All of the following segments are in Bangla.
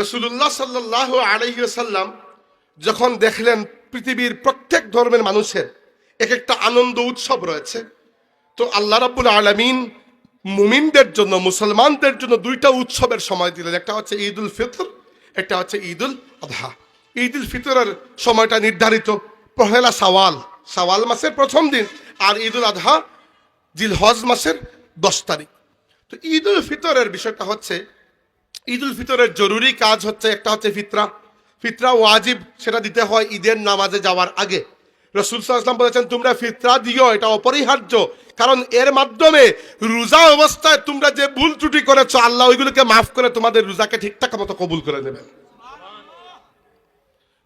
রসুল্লাহ সাল্লাহ আলহিসাল্লাম যখন দেখলেন পৃথিবীর প্রত্যেক ধর্মের মানুষের এক একটা আনন্দ উৎসব রয়েছে, তো আল্লাহ রাব্বুল আলমিন মুমিনদের জন্য, মুসলমানদের জন্য দুইটা উৎসবের সময় দিলেন। একটা হচ্ছে ঈদ উল ফিতর, একটা হচ্ছে ঈদ উল আধহা। ঈদ উল ফিতরের সময়টা নির্ধারিত, পহেলা সাওয়াল সাওয়াল মাসের প্রথম দিন আর ঈদ উল আধহা জিলহজ মাসের দশ তারিখ। তো ঈদ উল ফিতরের বিষয়টা হচ্ছে ঈদ উল ফিতরের জরুরি কাজ হচ্ছে, একটা হচ্ছে ফিতরা। ফিতরা ওয়াজিব, সেটা দিতে হয় ঈদের নামাজে যাওয়ার আগে। রসুল সাল্লাম বলেছেন, তোমরা ফিতরা দিও, এটা অপরিহার্য। কারণ এর মাধ্যমে রোজা অবস্থায় তোমরা যে ভুল ত্রুটি করেছ, আল্লাহ ওইগুলোকে মাফ করে তোমাদের রোজাকে ঠিকঠাক মতো কবুল করে নেবেন।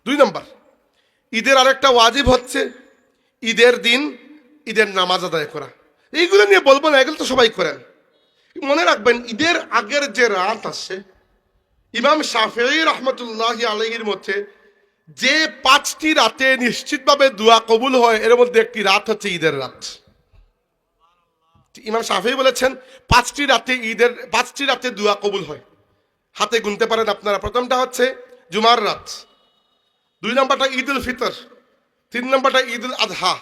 দুই নম্বর, ঈদের আরেকটা ওয়াজিব হচ্ছে ঈদের দিন ঈদের নামাজ আদায় করা। এইগুলো নিয়ে বলব না, এগুলো তো সবাই করেন। মনে রাখবেন, ঈদের আগের যে রাত আসে ইমাম শাফি রহমতুল্লাহ আলহির মধ্যে যে পাঁচটি রাতে নিশ্চিতভাবে দোয়া কবুল হয়, এর মধ্যে একটি রাত হচ্ছে ঈদের রাত। ইমাম শাফি বলেছেন, পাঁচটি রাতে ঈদের, পাঁচটি রাতে দোয়া কবুল হয়। হাতে গুনতে পারেন আপনারা। প্রথমটা হচ্ছে জুমার রাত। দুই নম্বরটা ঈদ উল ফিতর। তিন নম্বরটা ঈদ উল আজহা।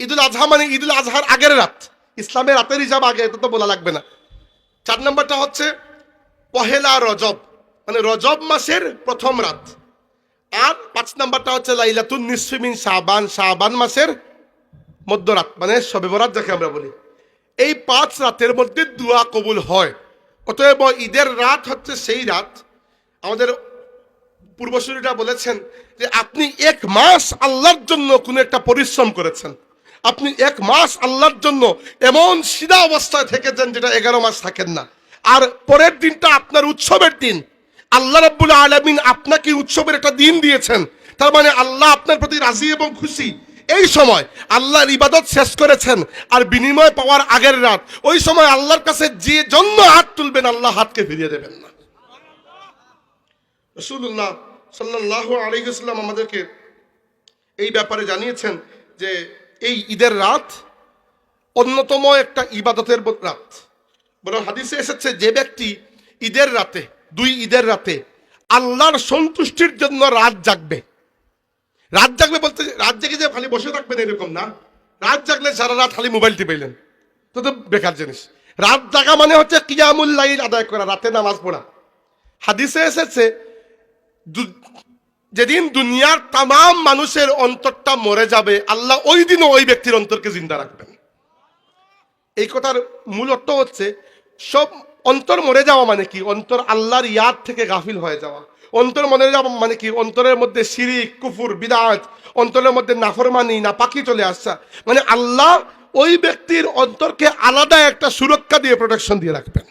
ঈদ উল আজহা মানে ঈদ উল আজহার আগের রাত। ইসলামের রাতের হিসাব আগে এটা তো বলা লাগবে না। চার নম্বরটা হচ্ছে পহেলা রজব। মানে রজব মাসের প্রথম রাত। আর পাঁচ নম্বরটা হচ্ছে লাইলাতুন নিসফিমিন শাবান শাবান মাসের মধ্যরাত মানে সবে বরাত যাকে আমরা বলি। এই পাঁচ রাতের মধ্যে দোয়া কবুল হয়। অতএব ঈদের রাত হচ্ছে সেই রাত। আমাদের পূর্বসূরীরা বলেছেন যে আপনি এক মাস আল্লাহর জন্য কোনো একটা পরিশ্রম করেছেন। আপনি এক মাস আল্লাহর জন্য এমন সিধা অবস্থায় থেকেছেন যেটা এগারো মাস থাকেন না। আর পরের দিনটা আপনার উৎসবের দিন। আল্লাহ রাব্বুল আলমিন আপনাকে উৎসবের একটা দিন দিয়েছেন। তার মানে আল্লাহ আপনার প্রতি রাজি এবং খুশি। এই সময় আল্লাহর ইবাদত শেষ করেছেন আর বিনিময় পাওয়ার আগের রাত। ওই সময় আল্লাহর কাছে যে জন্য হাত তুলবেন, আল্লাহ হাতকে ফিরিয়ে দেবেন না। রসুল্লাহ সাল্লাহ আলহিসাল্লাম আমাদেরকে এই ব্যাপারে জানিয়েছেন যে এই ঈদের রাত অন্যতম একটা ইবাদতের রাত। বরং হাদিসে এসেছে যে ব্যক্তি ঈদের রাতে দুই ঈদের রাতে আল্লাহর সন্তুষ্টির জন্য রাত জাগবে। রাত জাগবে বলতে রাত জেগে যে খালি বসে থাকবেন এরকম না। রাত জাগলে সারা রাত খালি মোবাইল টিপাইলেন। তো তো বেকার জিনিস। রাত জাগা মানে হচ্ছে কিয়ামুল লাইল আদায় করা, রাতে নামাজ পড়া। হাদিসে এসেছে যেদিন দুনিয়ার তাম মানুষের অন্তরটা মরে যাবে, আল্লাহ ওই দিনও ওই ব্যক্তির অন্তরকে জিন্দা রাখবেন। এই কথার মূল অর্থ হচ্ছে, সব অন্তর মরে যাওয়া মানে কি? অন্তর আল্লাহর ইয়াদ থেকে গাফিল হয়ে যাওয়া। অন্তর মনে যাওয়া মানে কি? অন্তরের মধ্যে শিরিক, কুফুর, বিদাত, অন্তরের মধ্যে নাফরমানি না পাখি চলে আসা। মানে আল্লাহ ওই ব্যক্তির অন্তরকে আলাদা একটা সুরক্ষা দিয়ে প্রোটেকশন দিয়ে রাখবেন।